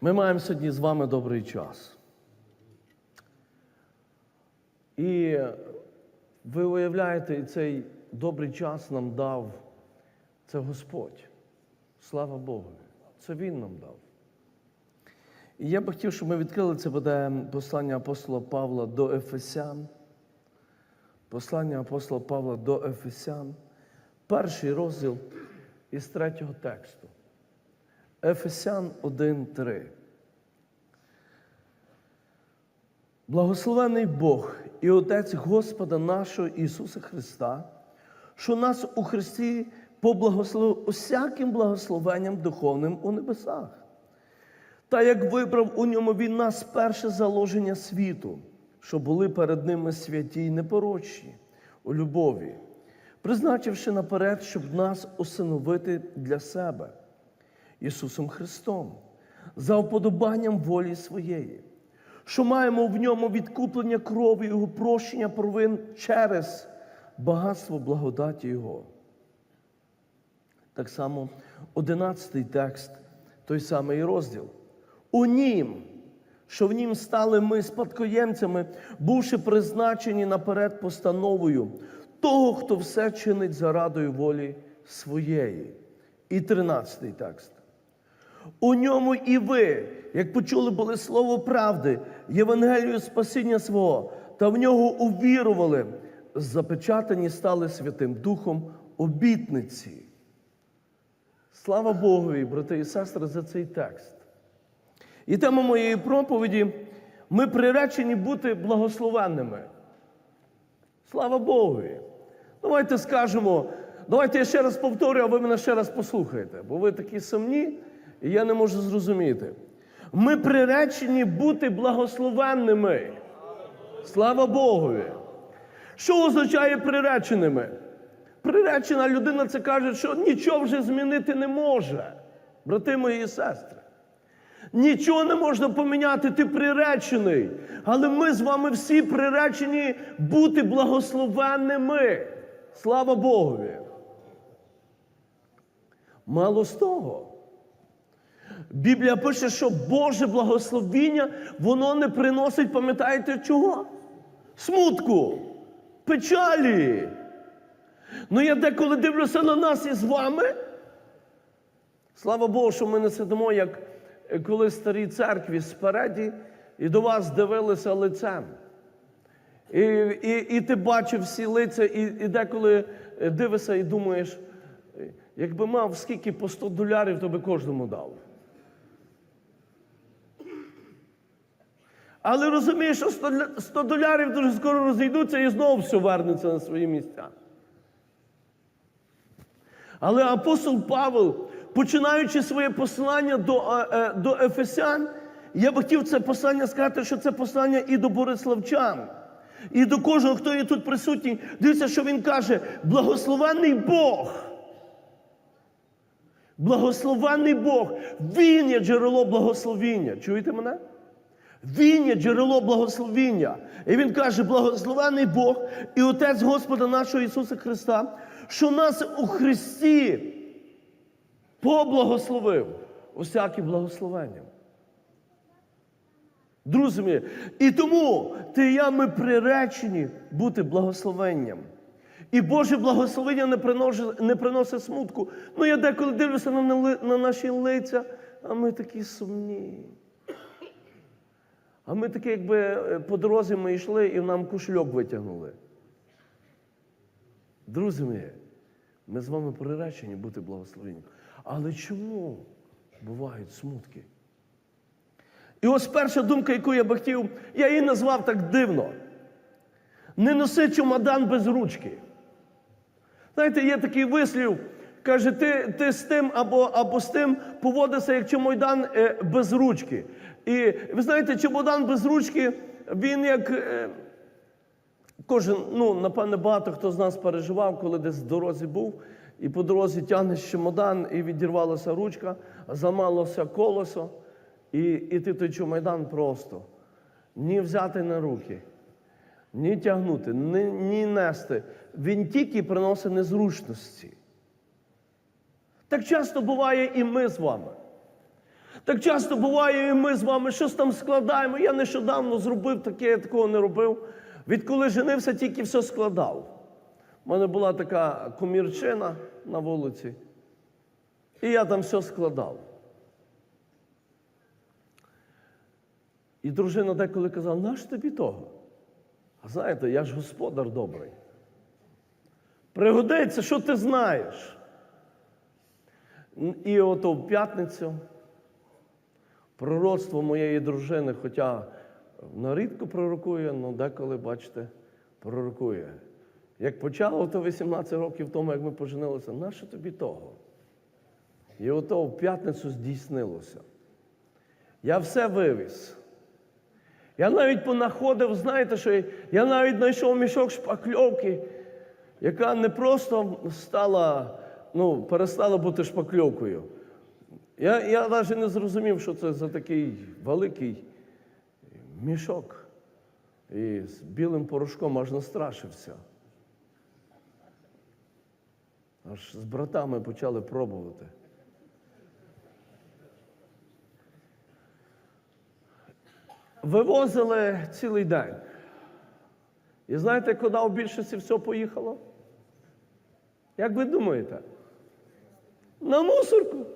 Ми маємо сьогодні з вами добрий час. І ви уявляєте, і цей добрий час нам дав це Господь. Слава Богу. Це Він нам дав. І я б хотів, щоб ми відкрили це буде послання апостола Павла до Ефесян. Послання апостола Павла до Ефесян. Перший розділ із третього тексту. Ефесян 1.3. Благословений Бог і Отець Господа нашого Ісуса Христа, що нас у Христі поблагословив усяким благословенням духовним у небесах. Та як вибрав у ньому Він нас перше заложення світу, що були перед ними святі й непорочні у любові, призначивши наперед, щоб нас усиновити для себе. Ісусом Христом, за уподобанням волі своєї, що маємо в ньому відкуплення крові Його прощення провин через багатство благодаті Його. Так само одинадцятий текст, той самий розділ. У нім, що в нім стали ми спадкоємцями, бувши призначені наперед постановою того, хто все чинить зарадою волі своєї. І тринадцятий текст. У ньому і ви, як почули були слово правди, Євангелію спасіння свого, та в нього увірували, запечатані стали Святим Духом обітниці. Слава Богові, брати і сестри, за цей текст. І тема моєї проповіді ми приречені бути благословенними. Слава Богові. Давайте скажемо, давайте я ще раз повторю, а ви мене ще раз послухаєте, бо ви такі сумні, і я не можу зрозуміти. Ми приречені бути благословенними. Слава Богові. Що означає приреченими? Приречена людина це каже, що нічого вже змінити не може. Брати мої і сестри. Нічого не можна поміняти, ти приречений. Але ми з вами всі приречені бути благословенними. Слава Богові. Мало з того. Біблія пише, що Боже благословіння, воно не приносить, пам'ятаєте чого? Смутку, печалі. Ну я деколи дивлюся на нас із вами. Слава Богу, що ми не сидимо, як коли старі церкві спереді, і до вас дивилися лицем. І і, і ти бачив всі лиця, і, і деколи дивишся і думаєш, якби мав скільки по 100 долярів, то би кожному дав. Але розумієш, що 100 долярів дуже скоро розійдуться і знову все вернеться на свої місця. Але апостол Павел, починаючи своє послання до до Ефесян, я б хотів це послання сказати, що це послання і до Бориславчан, і до кожного, хто є тут присутній. Дивіться, що він каже: благословенний Бог. Благословенний Бог, Він є джерело благословіння. Чуєте мене? Він є джерело благословіння. І він каже: благословений Бог і Отець Господа нашого Ісуса Христа, що нас у Христі поблагословив усяким благословенням. Друзі мої, і тому ти і я ми приречені бути благословенням. І Боже благословення не приносить, не приносить смутку. Ну я деколи дивлюся на, на наші лиця, а ми такі сумні. А ми такі, якби по дорозі ми йшли і нам кошельок витягнули. Друзі мої, ми з вами приречені бути благословенням. Але чому бувають смутки? І ось перша думка, яку я би хотів, я її назвав так дивно. Не носи чемодан без ручки. Знаєте, є такий вислів, каже, ти ти з тим або або з тим поводишся як чемодан е, без ручки. І ви знаєте, чемодан без ручки, він як. Е, Кожен, ну, напевне, багато хто з нас переживав, коли десь в дорозі був, і по дорозі тягнеш чемодан, і відірвалася ручка, замалося колесо, і і ти той чемодан просто ні взяти на руки, ні тягнути, ні, ні нести. Він тільки приносить незручності. Так часто буває і ми з вами. Так часто буває, і ми з вами щось там складаємо. Я нещодавно зробив таке, я такого не робив. Відколи женився, тільки все складав. У мене була така комірчина на вулиці, і я там все складав. І дружина деколи казала, наш тобі того? А знаєте, я ж господар добрий. Пригодиться, що ти знаєш. І ото в п'ятницю пророцтво моєї дружини, хоча вона рідко пророкує, але деколи, бачите, пророкує. Як почало то 18 років тому, як ми поженилися, нащо тобі того? І ото в п'ятницю здійснилося. Я все вивіз. Я навіть понаходив, знаєте, що я- я навіть знайшов мішок шпакльовки, яка не просто стала, ну, перестала бути шпакльовкою. Я, я навіть не зрозумів, що це за такий великий мішок. І з білим порошком аж настрашився. Аж з братами почали пробувати. Вивозили цілий день. І знаєте, куди в більшості все поїхало? Як ви думаєте? На мусорку.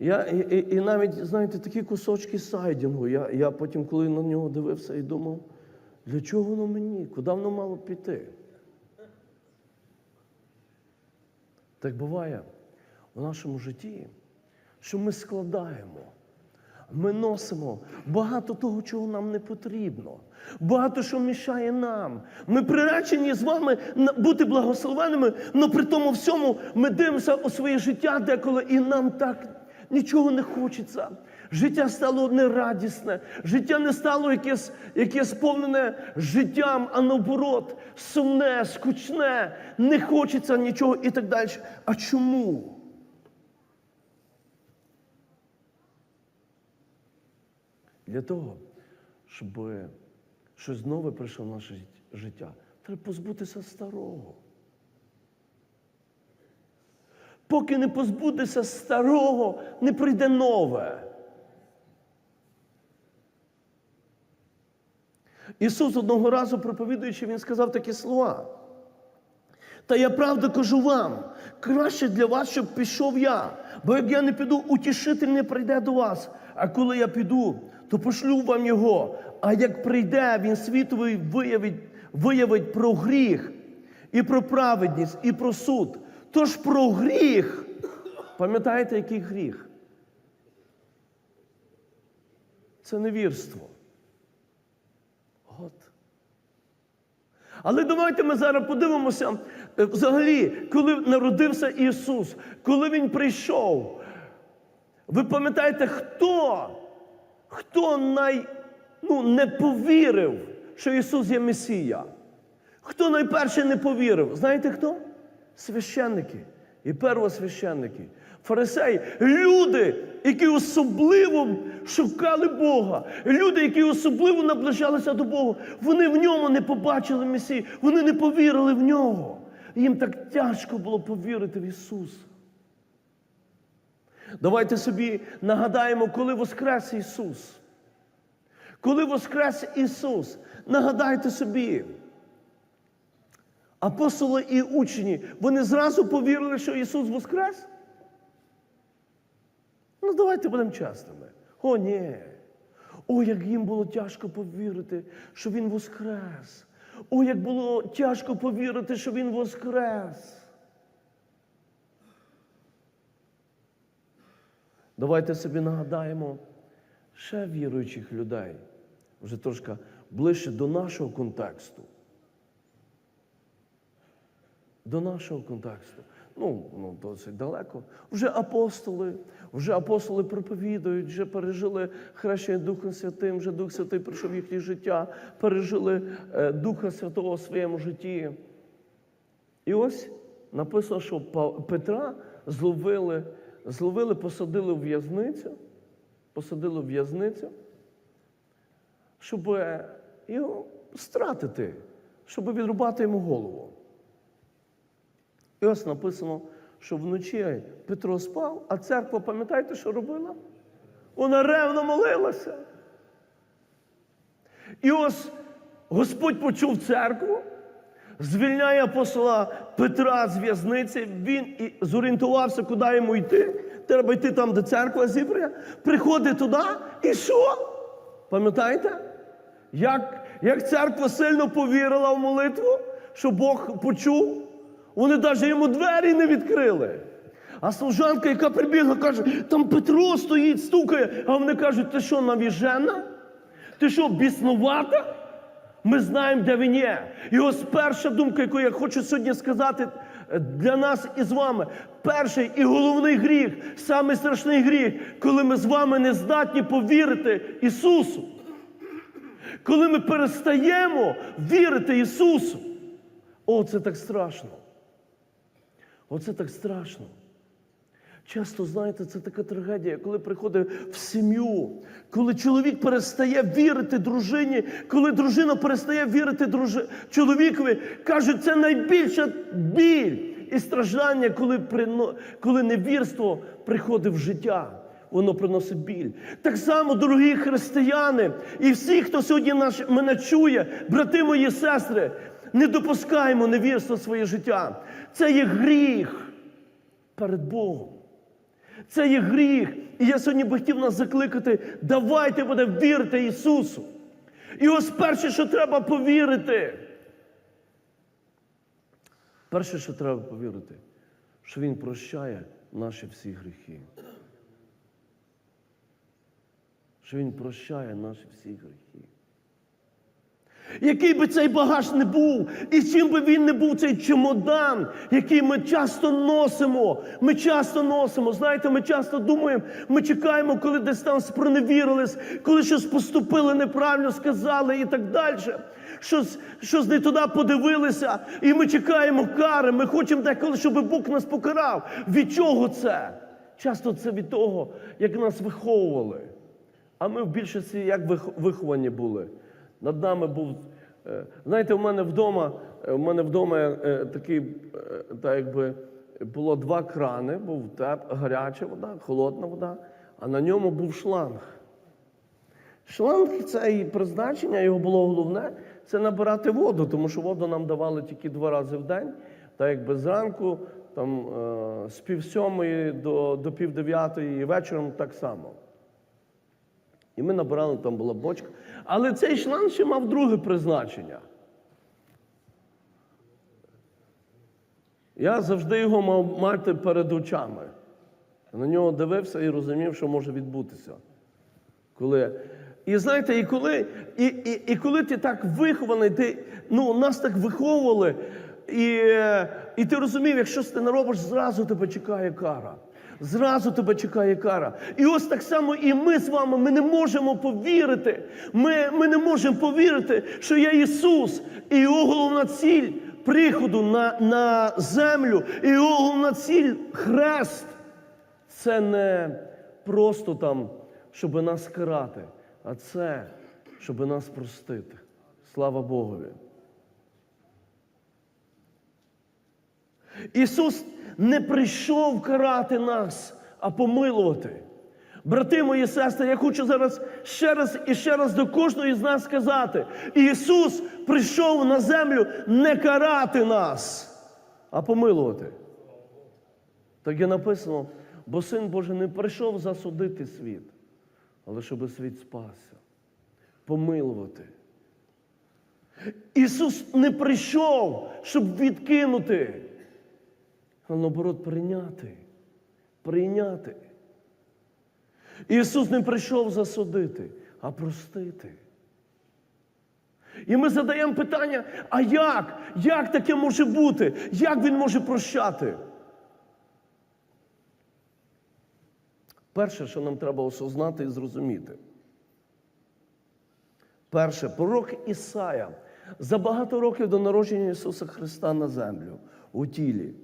Я, і, і, і навіть, знаєте, такі кусочки сайдінгу. Я, я потім, коли на нього дивився і думав, для чого воно мені? Куди воно мало піти? Так буває в нашому житті, що ми складаємо. Ми носимо багато того, чого нам не потрібно, багато що мішає нам. Ми приречені з вами бути благословеними, але при тому всьому ми дивимося у своє життя деколи, і нам так нічого не хочеться. Життя стало нерадісне, життя не стало якесь, яке сповнене життям, а наоборот, сумне, скучне, не хочеться нічого і так далі. А чому? Для того, щоб щось нове прийшло в наше життя, треба позбутися старого. Поки не позбудешся старого, не прийде нове. Ісус одного разу проповідуючи, Він сказав такі слова. Та я правда кажу вам, краще для вас, щоб пішов я. Бо як я не піду, утішитель не прийде до вас. А коли я піду, то пошлю вам його. А як прийде, він світовий виявить, виявить про гріх, і про праведність, і про суд. Тож про гріх. Пам'ятаєте, який гріх? Це невірство. От. Але давайте ми зараз подивимося е, взагалі, коли народився Ісус, коли Він прийшов. Ви пам'ятаєте, хто? Хто най, ну, не повірив, що Ісус є Месія? Хто найперше не повірив? Знаєте хто? Священники і первосвященники, фарисеї, люди, які особливо шукали Бога, люди, які особливо наближалися до Бога, вони в ньому не побачили Месію, вони не повірили в нього. Їм так тяжко було повірити в Ісуса. Давайте собі нагадаємо, коли воскрес Ісус. Коли воскрес Ісус, нагадайте собі. Апостоли і учні, вони зразу повірили, що Ісус воскрес? Ну, давайте будемо чесними. О, ні. О, як їм було тяжко повірити, що Він воскрес. О, як було тяжко повірити, що Він воскрес. Давайте собі нагадаємо ще віруючих людей, вже трошки ближче до нашого контексту. До нашого контексту. Ну, ну, досить далеко. Вже апостоли, вже апостоли проповідують, вже пережили хрещення Духом Святим, вже Дух Святий прийшов в їхнє життя, пережили е, Духа Святого в своєму житті. І ось написано, що Петра зловили, зловили, посадили в в'язницю, посадили в в'язницю, щоб його стратити, щоб відрубати йому голову. І ось написано, що вночі Петро спав, а церква, пам'ятаєте, що робила? Вона ревно молилася. І ось Господь почув церкву, звільняє апостола Петра з в'язниці, він і зорієнтувався, куди йому йти. Треба йти там, де церква зібрана. Приходить туди і що? Пам'ятаєте? Як, як церква сильно повірила в молитву, що Бог почув, вони навіть йому двері не відкрили. А служанка, яка прибігла, каже, там Петро стоїть, стукає, а вони кажуть, ти що, навіжена? Ти що, біснувата? Ми знаємо, де він є. І ось перша думка, яку я хочу сьогодні сказати для нас і з вами. Перший і головний гріх, самий страшний гріх, коли ми з вами не здатні повірити Ісусу. Коли ми перестаємо вірити Ісусу. О, це так страшно. Оце так страшно. Часто, знаєте, це така трагедія, коли приходить в сім'ю, коли чоловік перестає вірити дружині, коли дружина перестає вірити дружи... чоловікові, кажуть, це найбільша біль і страждання, коли, прино... коли невірство приходить в життя. Воно приносить біль. Так само, дорогі християни, і всі, хто сьогодні наш, мене чує, брати мої сестри, не допускаємо невірства в своє життя. Це є гріх перед Богом. Це є гріх. І я сьогодні би хотів нас закликати, давайте будемо вірити Ісусу. І ось перше, що треба повірити. Перше, що треба повірити, що Він прощає наші всі гріхи. Що Він прощає наші всі гріхи. Який би цей багаж не був, і чим би він не був цей чемодан, який ми часто носимо. Ми часто носимо. Знаєте, ми часто думаємо, ми чекаємо, коли десь там спроневірились, коли щось поступили неправильно, сказали і так далі. Щось, щось не туди подивилися, і ми чекаємо кари. Ми хочемо деколи, щоб Бог нас покарав. Від чого це? Часто це від того, як нас виховували. А ми в більшості як виховані були. Над нами був. е, Знаєте, у мене вдома, е, у мене вдома такий, е, так якби було два крани, був теп, гаряча вода, холодна вода, а на ньому був шланг. Шланг це і призначення, його було головне це набирати воду, тому що воду нам давали тільки два рази в день. Так якби зранку, там, з пів сьомої до, до пів дев'ятої і вечором так само. І ми набирали, там була бочка. Але цей шланг ще мав друге призначення. Я завжди його мав мати перед очами. На нього дивився і розумів, що може відбутися. Коли... І знаєте, і коли, і, і, і коли ти так вихований, ти, ну, нас так виховували, і, е, і ти розумів, якщо ти не робиш, зразу тебе чекає кара. Зразу тебе чекає кара. І ось так само і ми з вами ми не можемо повірити. Ми, ми не можемо повірити, що є Ісус, і його головна ціль приходу на, на землю, і його головна ціль хрест. Це не просто там, щоб нас карати, а це, щоб нас простити. Слава Богові. Ісус не прийшов карати нас, а помилувати. Брати мої сестри, я хочу зараз ще раз і ще раз до кожної з нас сказати: Ісус прийшов на землю не карати нас, а помилувати. Так є написано, бо Син Божий не прийшов засудити світ, але щоб світ спасся, помилувати. Ісус не прийшов, щоб відкинути, а наоборот прийняти. Прийняти. Ісус не прийшов засудити, а простити. І ми задаємо питання: а як? Як таке може бути? Як Він може прощати? Перше, що нам треба осознати і зрозуміти. Перше, пророк Ісая за багато років до народження Ісуса Христа на землю у тілі.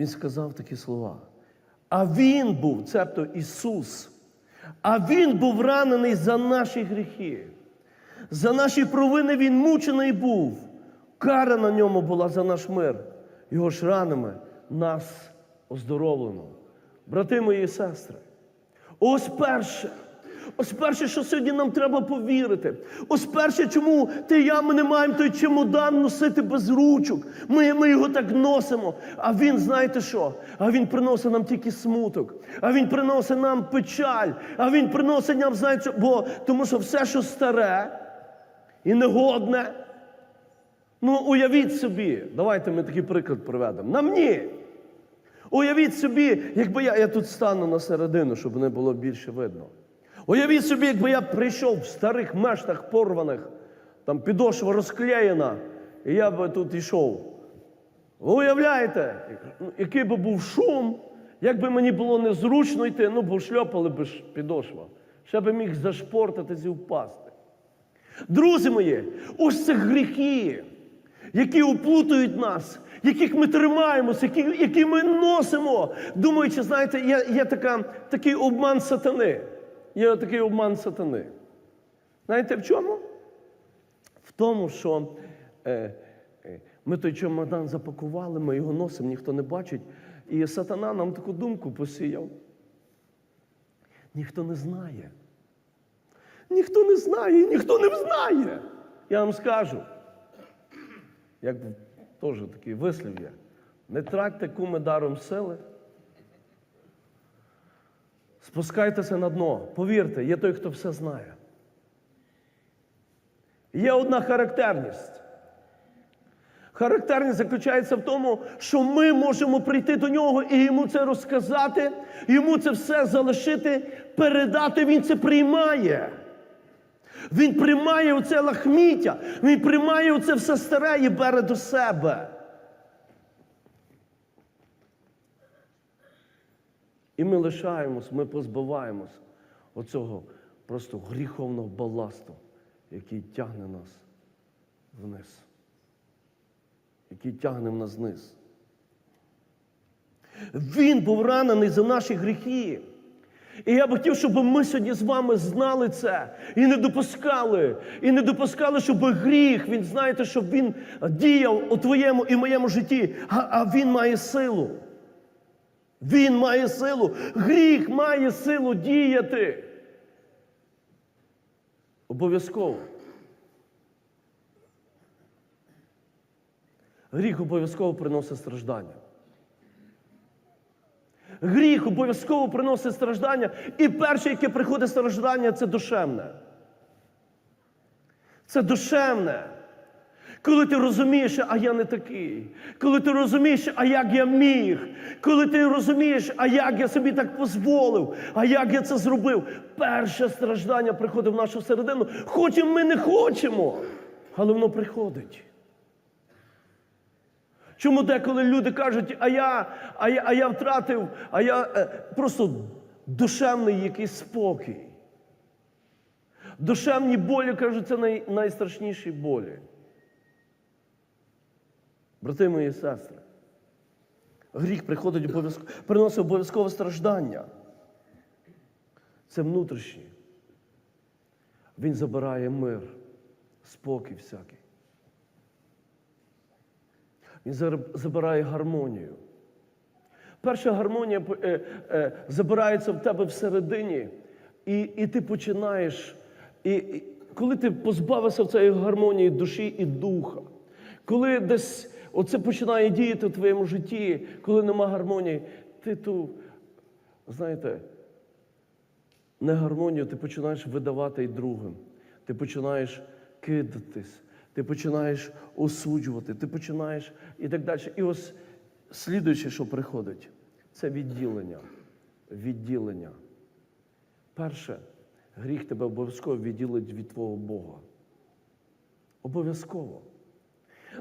Він сказав такі слова. А Він був, цебто Ісус, а Він був ранений за наші гріхи. За наші провини Він мучений був. Кара на ньому була за наш мир. Його ж ранами нас оздоровлено. Брати мої і сестри, ось перше. Ось перше, що сьогодні нам треба повірити. Ось перше, чому ти і я ми не маємо той чемодан носити без ручок. Ми, ми його так носимо. А він, знаєте що? А він приносить нам тільки смуток. А він приносить нам печаль. А він приносить нам, знаєте, бо тому що все, що старе і негодне. Ну, уявіть собі, давайте ми такий приклад приведемо. На мені. Уявіть собі, якби я, я тут стану на середину, щоб не було більше видно. Уявіть собі, якби я прийшов в старих мештах порваних, там підошва розклеєна, і я би тут йшов. Ви уявляєте, ну, який би був шум, як би мені було незручно йти, ну бо шльопали б підошва. Ще би міг зашпортатись і впасти. Друзі мої, ось це гріхи, які оплутують нас, яких ми тримаємося, які, які ми носимо. Думаючи, знаєте, є, є така, такий обман сатани. Є такий обман сатани. Знаєте в чому? В тому, що е, е, ми той чемодан запакували, ми його носимо, ніхто не бачить. І сатана нам таку думку посіяв. Ніхто не знає. Ніхто не знає, і ніхто не знає. Я вам скажу. Як теж такий вислів є. Не тратьте куми даром сили. Спускайтеся на дно. Повірте, є той, хто все знає. Є одна характерність. Характерність заключається в тому, що ми можемо прийти до нього і йому це розказати, йому це все залишити, передати, він це приймає. Він приймає оце лахміття, він приймає оце все старе і бере до себе. І ми лишаємось, ми позбуваємось оцього просто гріховного баласту, який тягне нас вниз, який тягне нас вниз. Він був ранений за наші гріхи. І я б хотів, щоб ми сьогодні з вами знали це і не допускали, і не допускали, щоб гріх, він знаєте, щоб він діяв у твоєму і моєму житті, а, а він має силу. Він має силу. Гріх має силу діяти. Обов'язково. Гріх обов'язково приносить страждання. Гріх обов'язково приносить страждання. І перше, яке приходить страждання, це душевне. Це душевне. Коли ти розумієш, а я не такий. Коли ти розумієш, а як я міг. Коли ти розумієш, а як я собі так дозволив, а як я це зробив. Перше страждання приходить в нашу середину. Хочемо ми не хочемо, але воно приходить. Чому деколи люди кажуть, а я, а я, а я втратив, а я е, просто душевний якийсь спокій. Душевні болі, кажуть, це най, найстрашніші болі. Брати мої сестри, гріх приходить обов'язково, приносить обов'язкове страждання. Це внутрішнє. Він забирає мир, спокій всякий. Він забирає гармонію. Перша гармонія е, е, забирається в тебе всередині, і, і ти починаєш. І, і коли ти позбавився цієї гармонії душі і духа, коли десь оце починає діяти в твоєму житті, коли нема гармонії, ти ту, знаєте, негармонію ти починаєш видавати й другим. Ти починаєш кидатись, ти починаєш осуджувати, ти починаєш і так далі. І ось слідуюче, що приходить, це відділення. Відділення. Перше, гріх тебе обов'язково відділить від твого Бога. Обов'язково.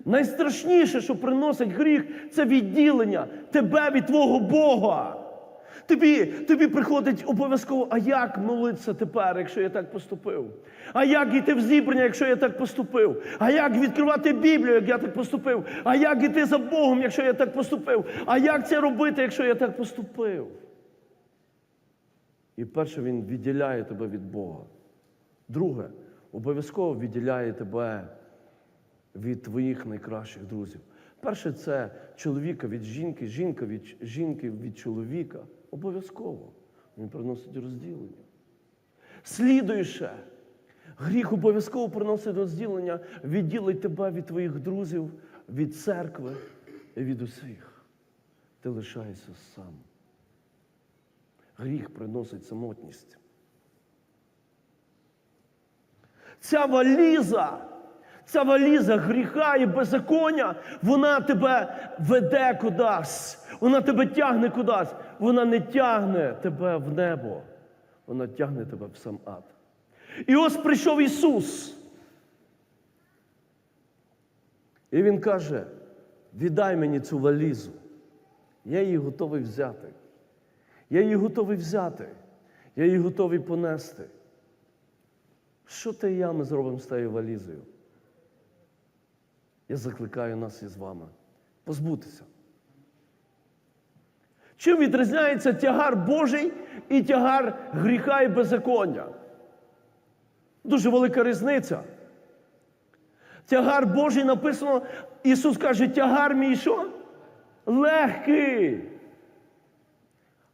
Найстрашніше, що приносить гріх, це відділення тебе від твого Бога. Тобі, тобі приходить обов'язково, а як молитися тепер, якщо я так поступив? А як йти в зібрання, якщо я так поступив? А як відкривати Біблію, як я так поступив? А як йти за Богом, якщо я так поступив? А як це робити, якщо я так поступив? І перше, він відділяє тебе від Бога. Друге, обов'язково відділяє тебе від твоїх найкращих друзів. Перше, це чоловіка від жінки, жінка від жінки від чоловіка. Обов'язково. Він приносить розділення. Слідуюче, гріх обов'язково приносить розділення, відділить тебе від твоїх друзів, від церкви і від усіх. Ти лишаєшся сам. Гріх приносить самотність. Ця валіза, ця валіза гріха і беззаконня, вона тебе веде кудись, вона тебе тягне кудись. Вона не тягне тебе в небо, вона тягне тебе в сам ад. І ось прийшов Ісус. І Він каже: віддай мені цю валізу. Я її готовий взяти. Я її готовий взяти. Я її готовий понести. Що ти і я ми зробимо з тією валізою? Я закликаю нас із вами позбутися. Чим відрізняється тягар Божий і тягар гріха і беззаконня? Дуже велика різниця. Тягар Божий написано, Ісус каже, тягар мій що? Легкий.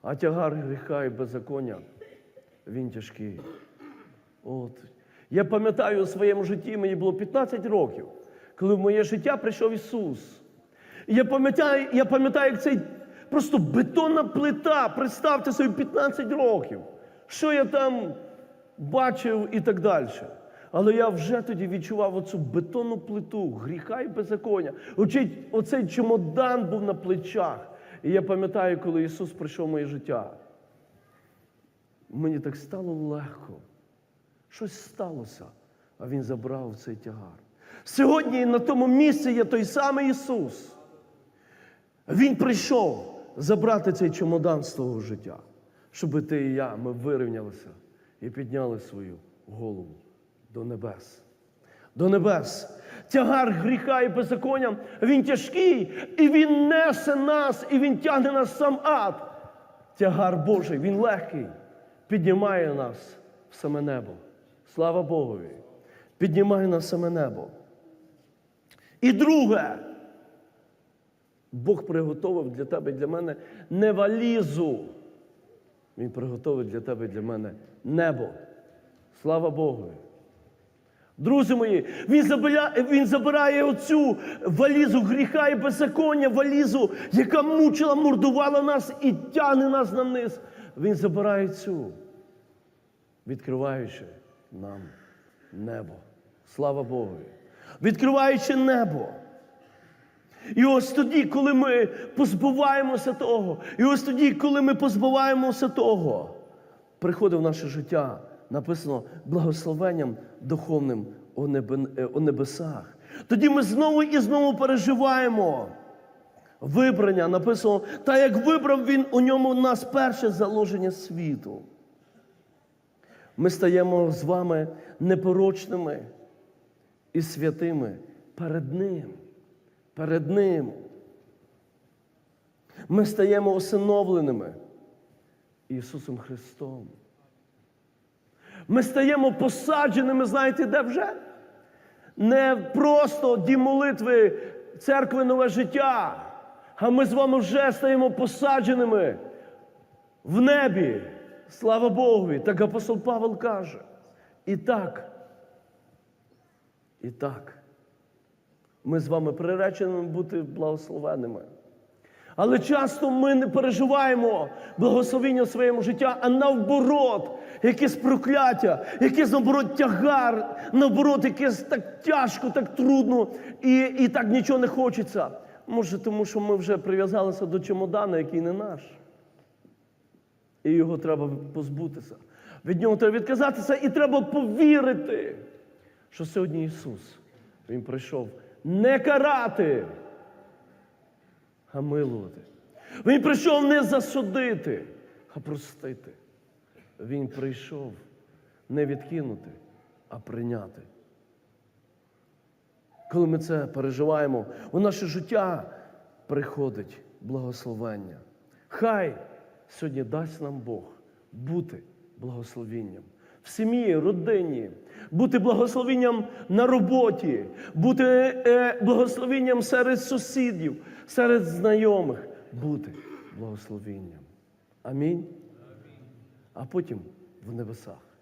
А тягар гріха і беззаконня, він тяжкий. От. Я пам'ятаю у своєму житті, мені було 15 років, коли в моє життя прийшов Ісус. І я пам'ятаю, я пам'ятаю, як цей просто бетонна плита, представте собі 15 років, що я там бачив і так далі. Але я вже тоді відчував оцю бетонну плиту, гріха і беззаконня. Оцей, чемодан був на плечах. І я пам'ятаю, коли Ісус прийшов в моє життя. Мені так стало легко. Щось сталося, а Він забрав цей тягар. Сьогодні на тому місці є той самий Ісус. Він прийшов забрати цей чемодан з того життя, щоб ти і я ми вирівнялися і підняли свою голову до небес. До небес. Тягар гріха і беззаконня, він тяжкий, і він несе нас, і він тягне нас сам ад. Тягар Божий, він легкий, піднімає нас в саме небо. Слава Богові! Піднімає нас саме небо. І друге, Бог приготовив для тебе і для мене не валізу. Він приготовив для тебе і для мене небо. Слава Богу. Друзі мої, він забирає, він забирає оцю валізу гріха і беззаконня, валізу, яка мучила, мордувала нас і тягне нас на низ. Він забирає цю, відкриваючи нам небо. Слава Богу. Відкриваючи небо. І ось тоді, коли ми позбуваємося того, і ось тоді, коли ми позбуваємося того, приходить в наше життя, написано благословенням духовним у, е, небесах. Тоді ми знову і знову переживаємо. Вибрання написано, та як вибрав він у ньому нас перше заложення світу. Ми стаємо з вами непорочними і святими перед Ним. Перед Ним. Ми стаємо усиновленими Ісусом Христом. Ми стаємо посадженими, знаєте, де вже? Не просто дім молитви церкви нове життя, а ми з вами вже стаємо посадженими в небі. Слава Богу! Так апостол Павел каже. І так, і так, ми з вами приречені бути благословенними. Але часто ми не переживаємо благословіння в своєму життя, а навборот, якесь прокляття, якесь наоборот тягар, наоборот, якесь так тяжко, так трудно, і, і так нічого не хочеться. Може, тому що ми вже прив'язалися до чемодана, який не наш. І його треба позбутися. Від нього треба відказатися, і треба повірити, що сьогодні Ісус, Він прийшов не карати, а милувати. Він прийшов не засудити, а простити. Він прийшов не відкинути, а прийняти. Коли ми це переживаємо, у наше життя приходить благословення. Хай сьогодні дасть нам Бог бути благословінням в сім'ї, родині, бути благословенням на роботі, бути е, благословенням серед сусідів, серед знайомих, бути благословенням. Амінь. А потім в небесах.